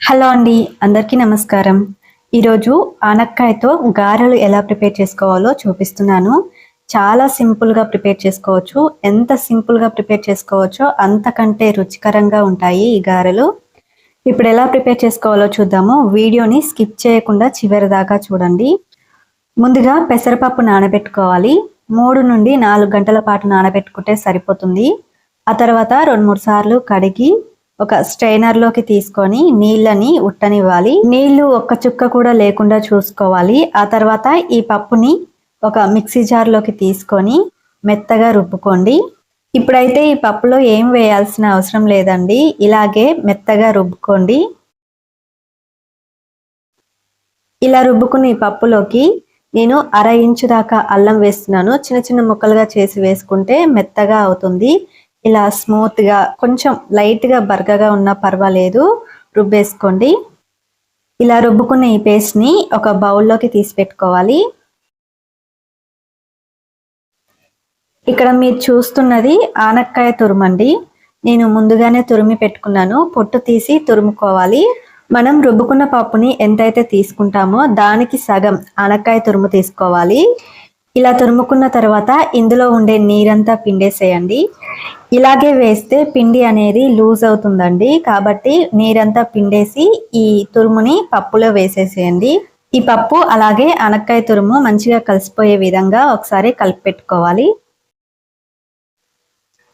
Hello అండి అందరికీ నమస్కారం. ఈరోజు ఆనక్కాయతో గారెలు ఎలా ప్రిపేర్ చేసుకోవాలో చూపిస్తున్నాను. చాలా సింపుల్గా ప్రిపేర్ చేసుకోవచ్చు. ఎంత సింపుల్గా ప్రిపేర్ చేసుకోవచ్చో అంతకంటే రుచికరంగా ఉంటాయి ఈ గారెలు. ఇప్పుడు ఎలా ప్రిపేర్ చేసుకోవాలో చూద్దాము. వీడియోని స్కిప్ చేయకుండా చివరి దాకా చూడండి. ముందుగా పెసరపప్పు నానబెట్టుకోవాలి. మూడు నుండి నాలుగు గంటల పాటు నానబెట్టుకుంటే సరిపోతుంది. ఆ తర్వాత రెండు మూడు సార్లు కడిగి ఒక స్ట్రైనర్లోకి తీసుకొని నీళ్ళని ఉట్టనివ్వాలి. నీళ్ళు ఒక్క చుక్క కూడా లేకుండా చూసుకోవాలి. ఆ తర్వాత ఈ పప్పుని ఒక మిక్సీ జార్లోకి తీసుకొని మెత్తగా రుబ్బుకోండి. ఇప్పుడైతే ఈ పప్పులో ఏం వేయాల్సిన అవసరం లేదండి. ఇలాగే మెత్తగా రుబ్బుకోండి. ఇలా రుబ్బుకుని పప్పులోకి నేను అర ఇంచు దాకా అల్లం వేస్తున్నాను. చిన్న చిన్న ముక్కలుగా చేసి వేసుకుంటే మెత్తగా అవుతుంది. ఇలా స్మూత్గా కొంచెం లైట్గా బర్గగా ఉన్నా పర్వాలేదు. రుబ్బేసుకోండి. ఇలా రుబ్బుకున్న ఈ పేస్ట్ని ఒక బౌల్లోకి తీసి పెట్టుకోవాలి. ఇక్కడ మీరు చూస్తున్నది ఆనక్కాయ తురుమండి నేను ముందుగానే తురిమి పెట్టుకున్నాను. పొట్టు తీసి తురుముకోవాలి. మనం రుబ్బుకున్న పప్పుని ఎంతైతే తీసుకుంటామో దానికి సగం ఆనక్కాయ తురుము తీసుకోవాలి. ఇలా తురుముకున్న తర్వాత ఇందులో ఉండే నీరంతా పిండేసేయండి. ఇలాగే వేస్తే పిండి అనేది లూజ్ అవుతుందండి. కాబట్టి నీరంతా పిండేసి ఈ తురుముని పప్పులో వేసేసేయండి. ఈ పప్పు అలాగే అనక్కాయ తురుము మంచిగా కలిసిపోయే విధంగా ఒకసారి కలిపి పెట్టుకోవాలి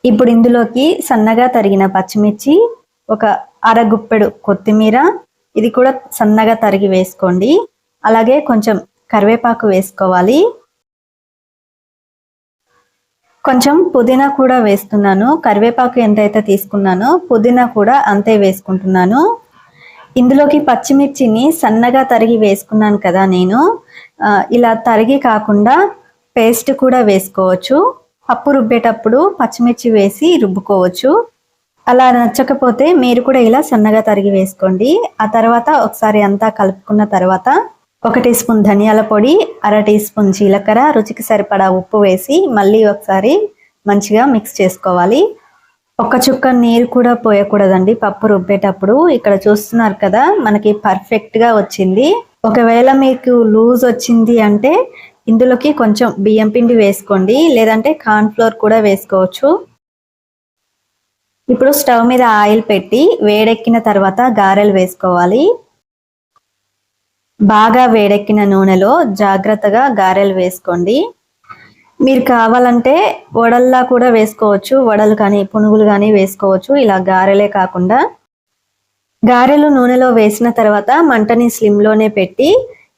ఇప్పుడు ఇందులోకి సన్నగా తరిగిన పచ్చిమిర్చి ఒక అరగుప్పెడు కొత్తిమీర ఇది కూడా సన్నగా తరిగి వేసుకోండి. అలాగే కొంచెం కరివేపాకు వేసుకోవాలి. కొంచెం పుదీనా కూడా వేస్తున్నాను. కరివేపాకు ఎంతైతే తీసుకున్నానో పుదీనా కూడా అంతే వేసుకుంటున్నాను. ఇందులోకి పచ్చిమిర్చిని సన్నగా తరిగి వేసుకున్నాను కదా నేను. ఇలా తరిగి కాకుండా పేస్ట్ కూడా వేసుకోవచ్చు. పప్పు రుబ్బేటప్పుడు పచ్చిమిర్చి వేసి రుబ్బుకోవచ్చు. అలా నచ్చకపోతే మీరు కూడా ఇలా సన్నగా తరిగి వేసుకోండి. ఆ తర్వాత ఒకసారి అంతా కలుపుకున్న తర్వాత ఒక టీ స్పూన్ ధనియాల పొడి అర టీ స్పూన్ జీలకర్ర రుచికి సరిపడా ఉప్పు వేసి మళ్ళీ ఒకసారి మంచిగా మిక్స్ చేసుకోవాలి. ఒక చుక్క నీరు కూడా పోయకూడదండి పప్పు రుబ్బేటప్పుడు. ఇక్కడ చూస్తున్నారు కదా మనకి పర్ఫెక్ట్గా వచ్చింది. ఒకవేళ మీకు లూజ్ వచ్చింది అంటే ఇందులోకి కొంచెం బియ్యం పిండి వేసుకోండి లేదంటే కార్న్ఫ్లోర్ కూడా వేసుకోవచ్చు. ఇప్పుడు స్టవ్ మీద ఆయిల్ పెట్టి వేడెక్కిన తర్వాత గారెలు వేసుకోవాలి. బాగా వేడెక్కిన నూనెలో జాగ్రత్తగా గారెలు వేసుకోండి. మీరు కావాలంటే వడల్లా కూడా వేసుకోవచ్చు. వడలు కానీ పునుగులు కానీ వేసుకోవచ్చు. ఇలా గారెలే కాకుండా. గారెలు నూనెలో వేసిన తర్వాత మంటని స్లిమ్లోనే పెట్టి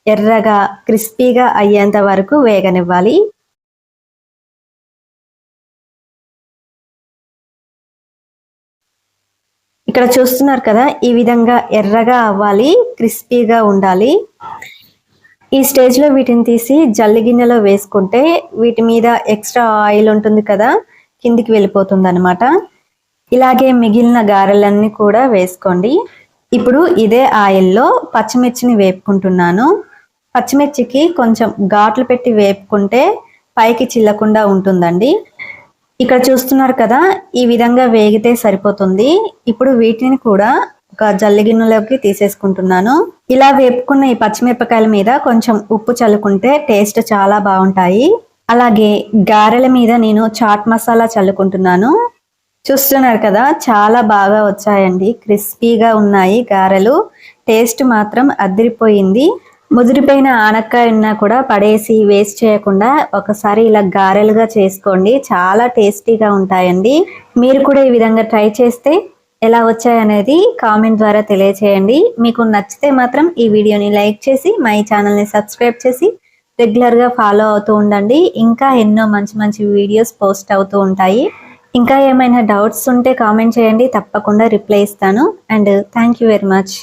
ఎర్రగా క్రిస్పీగా అయ్యేంత వరకు వేగనివ్వాలి. ఇక్కడ చూస్తున్నారు కదా ఈ విధంగా ఎర్రగా అవ్వాలి క్రిస్పీగా ఉండాలి. ఈ స్టేజ్లో వీటిని తీసి జల్లి గిన్నెలో వేసుకుంటే వీటి మీద ఎక్స్ట్రా ఆయిల్ ఉంటుంది కదా కిందికి వెళ్ళిపోతుంది అనమాట ఇలాగే మిగిలిన గారెలన్నీ కూడా వేసుకోండి. ఇప్పుడు ఇదే ఆయిల్లో పచ్చిమిర్చిని వేపుకుంటున్నాను. పచ్చిమిర్చికి కొంచెం ఘాట్లు పెట్టి వేపుకుంటే పైకి చిల్లకుండా ఉంటుందండి. ఇక్కడ చూస్తున్నారు కదా ఈ విధంగా వేగితే సరిపోతుంది. ఇప్పుడు వీటిని కూడా ఒక జల్లి గిన్నెలోకి తీసేసుకుంటున్నాను. ఇలా వేపుకున్న ఈ పచ్చిమిరపకాయల మీద కొంచెం ఉప్పు చల్లుకుంటే టేస్ట్ చాలా బాగుంటాయి. అలాగే గారెల మీద నేను చాట్ మసాలా చల్లుకుంటున్నాను. చూస్తున్నారు కదా చాలా బాగా వచ్చాయండి. క్రిస్పీగా ఉన్నాయి గారెలు. టేస్ట్ మాత్రం అదిరిపోయింది. ముదిరిపోయిన ఆనక్కాయ ఉన్నా కూడా పడేసి వేస్ట్ చేయకుండా ఒకసారి ఇలా గారెలుగా చేసుకోండి. చాలా టేస్టీగా ఉంటాయండి. మీరు కూడా ఈ విధంగా ట్రై చేస్తే ఎలా వచ్చాయనేది కామెంట్ ద్వారా తెలియచేయండి. మీకు నచ్చితే మాత్రం ఈ వీడియోని లైక్ చేసి మా ఈ ఛానల్ని సబ్స్క్రైబ్ చేసి రెగ్యులర్గా ఫాలో అవుతూ ఉండండి. ఇంకా ఎన్నో మంచి మంచి వీడియోస్ పోస్ట్ అవుతూ ఉంటాయి. ఇంకా ఏమైనా డౌట్స్ ఉంటే కామెంట్ చేయండి. తప్పకుండా రిప్లై ఇస్తాను. And thank you very much.